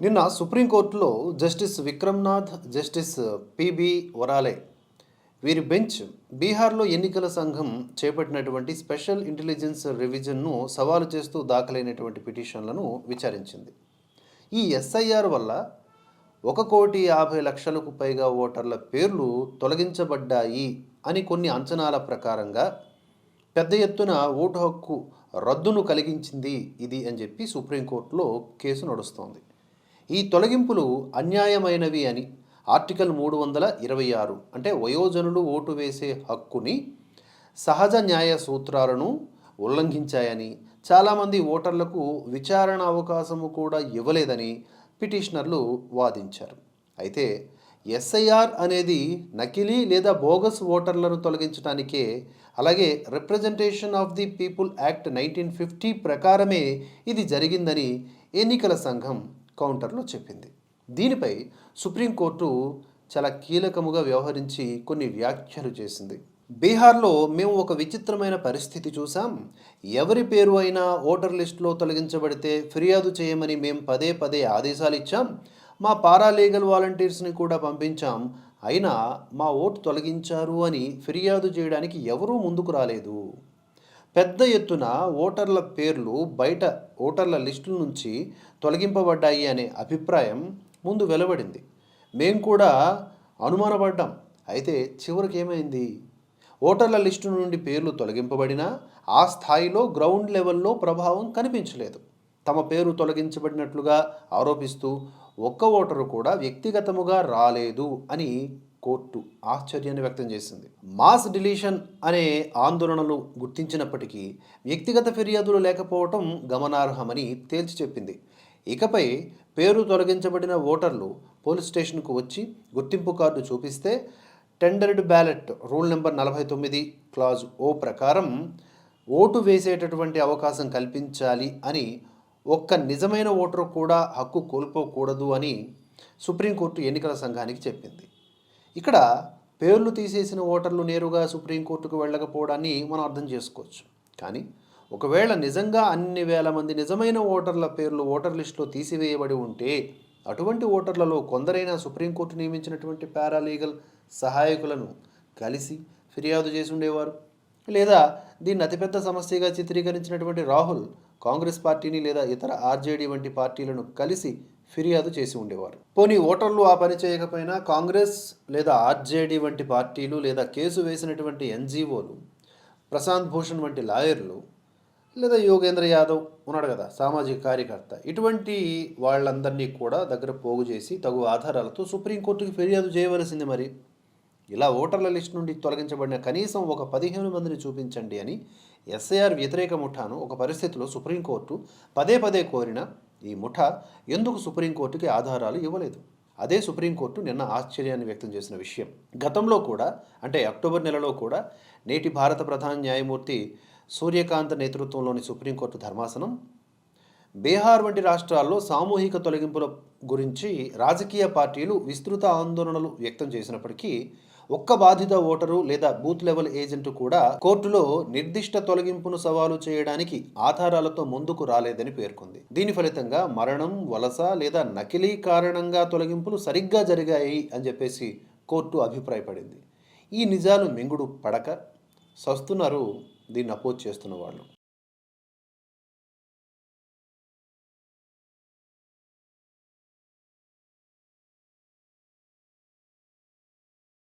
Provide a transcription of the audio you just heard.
నిన్న సుప్రీంకోర్టులో justice Vikram Nath justice P B Varale వీరి బెంచ్ బీహార్లో ఎన్నికల సంఘం చేపట్టినటువంటి స్పెషల్ ఇంటెలిజెన్స్ రివిజన్ను సవాలు చేస్తూ దాఖలైనటువంటి పిటిషన్లను విచారించింది. ఈ ఎస్ఐఆర్ వల్ల ఒక కోటి యాభై లక్షలకు పైగా ఓటర్ల పేర్లు తొలగించబడ్డాయి అని కొన్ని అంచనాల ప్రకారంగా పెద్ద ఎత్తున ఓటు హక్కు రద్దును కలిగించింది ఇది అని చెప్పి సుప్రీంకోర్టులో కేసు నడుస్తోంది. ఈ తొలగింపులు అన్యాయమైనవి అని ఆర్టికల్ మూడు వందల ఇరవై ఆరు అంటే వయోజనులు ఓటు వేసే హక్కుని సహజ న్యాయ సూత్రాలను ఉల్లంఘించాయని చాలామంది ఓటర్లకు విచారణ అవకాశము కూడా ఇవ్వలేదని పిటిషనర్లు వాదించారు. అయితే ఎస్ఐఆర్ అనేది నకిలీ లేదా బోగస్ ఓటర్లను తొలగించడానికే అలాగే representation of the people act nineteen fifty ప్రకారమే ఇది జరిగిందని ఎన్నికల సంఘం కౌంటర్లో చెప్పింది. దీనిపై సుప్రీంకోర్టు చాలా కీలకముగా వ్యవహరించి కొన్ని వ్యాఖ్యలు చేసింది. బీహార్లో మేము ఒక విచిత్రమైన పరిస్థితి చూసాం ఎవరి పేరు అయినా ఓటర్ లిస్టులో తొలగించబడితే ఫిర్యాదు చేయమని మేము పదే పదే ఆదేశాలు ఇచ్చాం. మా పారాలీగల్ వాలంటీర్స్ని కూడా పంపించాం. అయినా మా ఓటు తొలగించారు అని ఫిర్యాదు చేయడానికి ఎవరూ ముందుకు రాలేదు. పెద్ద ఎత్తున ఓటర్ల పేర్లు బయట ఓటర్ల లిస్టుల నుంచి తొలగింపబడ్డాయి అనే అభిప్రాయం ముందు వెలువడింది. మేం కూడా అనుమానపడ్డాం. అయితే చివరికి ఏమైంది? ఓటర్ల లిస్టు నుండి పేర్లు తొలగింపబడినా ఆ స్థాయిలో గ్రౌండ్ లెవెల్లో ప్రభావం కనిపించలేదు. తమ పేరు తొలగించబడినట్లుగా ఆరోపిస్తూ ఒక్క ఓటరు కూడా వ్యక్తిగతముగా రాలేదు అని కోర్టు ఆశ్చర్యాన్ని వ్యక్తం చేసింది. మాస్ డిలీషన్ అనే ఆందోళనలు గుర్తించినప్పటికీ వ్యక్తిగత ఫిర్యాదులు లేకపోవటం గమనార్హమని తేల్చి చెప్పింది. ఇకపై పేరు తొలగించబడిన ఓటర్లు పోలీస్ స్టేషన్కు వచ్చి గుర్తింపు కార్డు చూపిస్తే టెండర్డ్ బ్యాలెట్ రూల్ నెంబర్ నలభై తొమ్మిది క్లాజ్ ఓ ప్రకారం ఓటు వేసేటటువంటి అవకాశం కల్పించాలి అని ఒక్క నిజమైన ఓటరు కూడా హక్కు కోల్పోకూడదు అని సుప్రీంకోర్టు ఎన్నికల సంఘానికి చెప్పింది. ఇక్కడ పేర్లు తీసేసిన ఓటర్లు నేరుగా సుప్రీంకోర్టుకు వెళ్ళకపోవడాన్ని మనం అర్థం చేసుకోవచ్చు. కానీ ఒకవేళ నిజంగా అన్ని వేల మంది నిజమైన ఓటర్ల పేర్లు ఓటర్ లిస్టులో తీసివేయబడి ఉంటే అటువంటి ఓటర్లలో కొందరైనా సుప్రీంకోర్టు నియమించినటువంటి పారాలీగల్ సహాయకులను కలిసి ఫిర్యాదు చేసి ఉండేవారు లేదా దీన్ని అతిపెద్ద సమస్యగా చిత్రీకరించినటువంటి రాహుల్ కాంగ్రెస్ పార్టీని లేదా ఇతర ఆర్జేడీ వంటి పార్టీలను కలిసి ఫిర్యాదు చేసి ఉండేవారు. పోనీ ఓటర్లు ఆ పని చేయకపోయినా కాంగ్రెస్ లేదా ఆర్జేడీ వంటి పార్టీలు లేదా కేసు వేసినటువంటి ఎన్జీఓలు ప్రశాంత్ భూషణ్ వంటి లాయర్లు లేదా యోగేంద్ర యాదవ్ ఉన్నాడు కదా సామాజిక కార్యకర్త ఇటువంటి వాళ్ళందరినీ కూడా దగ్గర పోగు చేసి తగు ఆధారాలతో సుప్రీంకోర్టుకి ఫిర్యాదు చేయవలసింది మరి. ఇలా ఓటర్ల లిస్ట్ నుండి తొలగించబడిన కనీసం ఒక పదిహేను మందిని చూపించండి అని ఎస్ఐఆర్ వ్యతిరేక ముఠాను ఒక పరిస్థితిలో సుప్రీంకోర్టు పదే పదే కోరిన ఈ ముఠ ఎందుకు సుప్రీంకోర్టుకి ఆధారాలు ఇవ్వలేదు? అదే సుప్రీంకోర్టు నిన్న ఆశ్చర్యాన్ని వ్యక్తం చేసిన విషయం. గతంలో కూడా అంటే అక్టోబర్ నెలలో కూడా నేటి భారత ప్రధాన న్యాయమూర్తి సూర్యకాంత్ నేతృత్వంలోని సుప్రీంకోర్టు ధర్మాసనం బీహార్ వంటి రాష్ట్రాల్లో సామూహిక తొలగింపుల గురించి రాజకీయ పార్టీలు విస్తృత ఆందోళనలు వ్యక్తం చేసినప్పటికీ ఒక్క బాధిత ఓటరు లేదా బూత్ లెవెల్ ఏజెంట్ కూడా కోర్టులో నిర్దిష్ట తొలగింపును సవాలు చేయడానికి ఆధారాలతో ముందుకు రాలేదని పేర్కొంది. దీని ఫలితంగా మరణం వలస లేదా నకిలీ కారణంగా తొలగింపులు సరిగ్గా జరిగాయి అని చెప్పేసి కోర్టు అభిప్రాయపడింది. ఈ నిజాలు మింగుడు పడక సస్తున్నారు దీన్ని అపోజ్ చేస్తున్న వాళ్ళు.